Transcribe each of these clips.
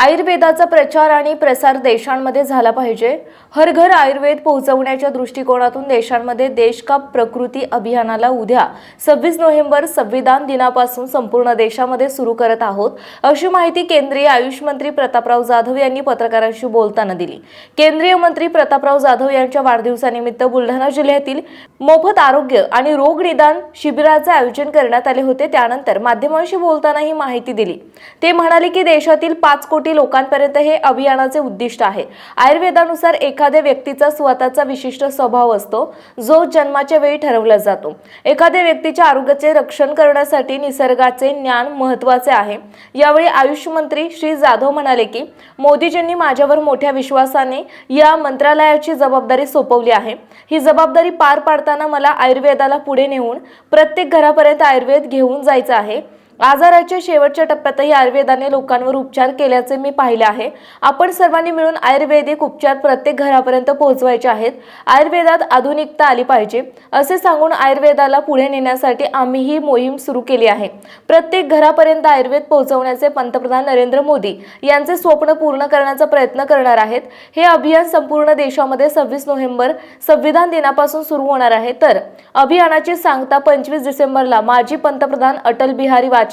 आयुर्वेदाचा प्रचार आणि प्रसार देशांमध्ये झाला पाहिजे. हर घर आयुर्वेद पोहोचवण्याच्या दृष्टिकोनातून देशांमध्ये देश का प्रकृती अभियानाला उद्या सव्वीस नोव्हेंबर संविधान दिनापासून संपूर्ण देशामध्ये सुरू करत आहोत अशी माहिती केंद्रीय आयुष मंत्री प्रतापराव जाधव यांनी पत्रकारांशी बोलताना दिली. केंद्रीय मंत्री प्रतापराव जाधव यांच्या वाढदिवसानिमित्त बुलढाणा जिल्ह्यातील मोफत आरोग्य आणि रोग निदान शिबिराचे आयोजन करण्यात आले होते. त्यानंतर माध्यमांशी बोलताना ही माहिती दिली. ते म्हणाले की देशातील पाच कोटी लोकांपर्यंत हे अभियानाचे उद्दिष्ट आहे. आयुर्वेदानुसार एखाद्या व्यक्तीचा स्वतःचा विशिष्ट स्वभाव असतो जो जन्माच्या वेळी ठरवला जातो. एखाद्या व्यक्तीच्या आरोग्याचे रक्षण करण्यासाठी निसर्गाचे ज्ञान महत्त्वाचे आहे. यावेळी आयुष मंत्री श्री जाधव म्हणाले की मोदीजींनी माझ्यावर मोठ्या विश्वासाने या मंत्रालयाची जबाबदारी सोपवली आहे. ही जबाबदारी पार पाडताना मला आयुर्वेदाला पुढे नेऊन प्रत्येक घरापर्यंत आयुर्वेद घेऊन जायचं आहे. आजाराच्या शेवटच्या टप्प्यातही आयुर्वेदाने लोकांवर उपचार केल्याचे मी पाहिले आहे. आपण सर्वांनी मिळून आयुर्वेदिक उपचार प्रत्येक घरापर्यंत पोहोचवायचे आहेत. आयुर्वेदात आधुनिकता आली पाहिजे. असे सांगून आयुर्वेदाला पुढे नेण्यासाठी आम्ही ही मोहीम सुरू केली आहे. प्रत्येक घरापर्यंत आयुर्वेद पोहोचवण्याचे पंतप्रधान नरेंद्र मोदी यांचे स्वप्न पूर्ण करण्याचा प्रयत्न करणार आहेत. हे अभियान संपूर्ण देशामध्ये सव्वीस नोव्हेंबर संविधान दिनापासून सुरू होणार आहे. तर अभियानाची सांगता पंचवीस डिसेंबरला माजी पंतप्रधान अटल बिहारी वाजपेयी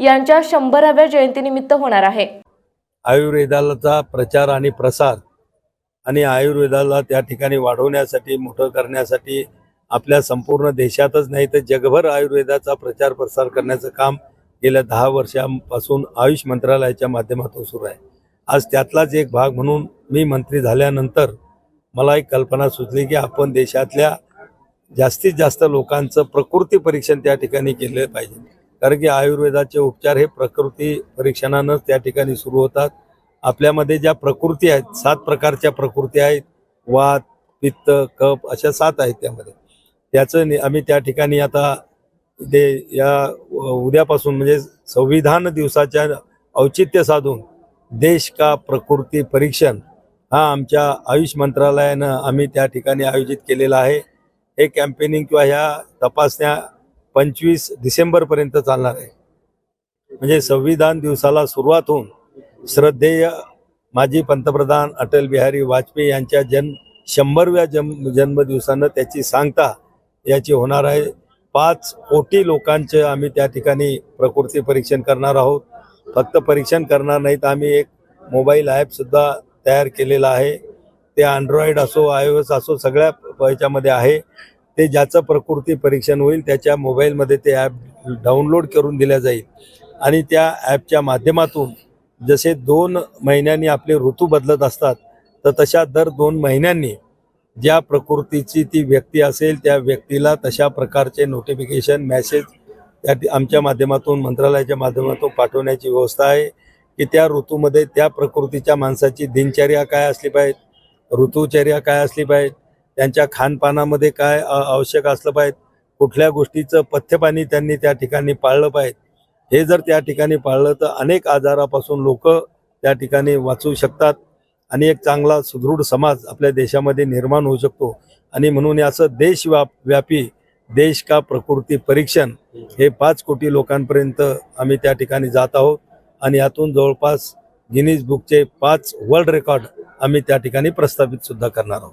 यांच्या शंभराव्या जयंतीनिमित्त होणार आहे. आयुर्वेदाचा प्रचार आणि प्रसार आणि आयुर्वेदाला त्या ठिकाणी वाढवण्यासाठी मोठं करण्यासाठी आपल्या संपूर्ण देशातच नाही तर जगभर आयुर्वेदाचा प्रचार प्रसार करण्याचं काम गेल्या दहा वर्षांपासून आयुष मंत्रालयाच्या माध्यमातून सुरू आहे. आज त्यातलाच एक भाग म्हणून मी मंत्री झाल्यानंतर मला एक कल्पना सुचली की आपण देशातल्या जास्तीत जास्त लोकांचं प्रकृती परीक्षण त्या ठिकाणी केलं पाहिजे. कारण की आयुर्वेदाचे उपचार हे प्रकृती परीक्षणानंच त्या ठिकाणी सुरू होतात. आपल्यामध्ये ज्या प्रकृती आहेत सात प्रकारच्या प्रकृती आहेत वात पित्त कप अशा सात आहेत त्यामध्ये. त्याचं नि- आम्ही त्या ठिकाणी आता ते या उद्यापासून म्हणजे संविधान दिवसाच्या औचित्य साधून देश का प्रकृती परीक्षण हा आमच्या आयुष मंत्रालयानं आम्ही त्या ठिकाणी आयोजित केलेला आहे. हे कॅम्पेनिंग किंवा ह्या तपासण्या पंचवीस डिसेंबरपर्यंत चालणार आहे. म्हणजे संविधान दिवसाला सुरुवात होऊन श्रद्धेय माजी पंतप्रधान अटल बिहारी वाजपेयी यांच्या जन्म शंभरव्या जन्म जन्मदिवसानं त्याची सांगता याची होणार आहे. पाच कोटी लोकांचे आम्ही त्या ठिकाणी प्रकृती परीक्षण करणार आहोत. फक्त परीक्षण करणार नाहीत आम्ही एक मोबाईल ॲपसुद्धा तयार केलेला आहे. ते अँड्रॉइड असो आय ओ एस असो सगळ्या प- याच्यामध्ये आहे. ते ज्याचं प्रकृती परीक्षण होईल त्याच्या मोबाईलमध्ये ते ॲप डाउनलोड करून दिल्या जाईल. आणि त्या ॲपच्या माध्यमातून जसे दोन महिन्यांनी आपले ऋतू बदलत असतात तर तशा दर दोन महिन्यांनी ज्या प्रकृतीची ती व्यक्ती असेल त्या व्यक्तीला तशा प्रकारचे नोटिफिकेशन मॅसेज त्या आमच्या माध्यमातून मंत्रालयाच्या माध्यमातून पाठवण्याची व्यवस्था आहे की त्या ऋतूमध्ये त्या प्रकृतीच्या माणसाची दिनचर्या काय असली पाहिजे ऋतुचर्या काय असली पाहिजे त्यांच्या खानपानामध्ये काय आवश्यक असलं पाहिजे कुठल्या गोष्टीचं पथ्यपाणी त्यांनी त्या ठिकाणी पाळलं पाहिजे. हे जर त्या ठिकाणी पाळलं तर अनेक आजारापासून लोक त्या ठिकाणी वाचू शकतात आणि एक चांगला सुदृढ समाज आपल्या देशामध्ये निर्माण होऊ शकतो. आणि म्हणून असं देशव्याप व्यापी देश का प्रकृती परीक्षण हे पाच कोटी लोकांपर्यंत आम्ही त्या ठिकाणी जात आहोत आणि यातून जवळपास गिनीज बुकचे पाच वर्ल्ड रेकॉर्ड आम्ही त्या ठिकाणी प्रस्थापित सुद्धा करणार आहोत.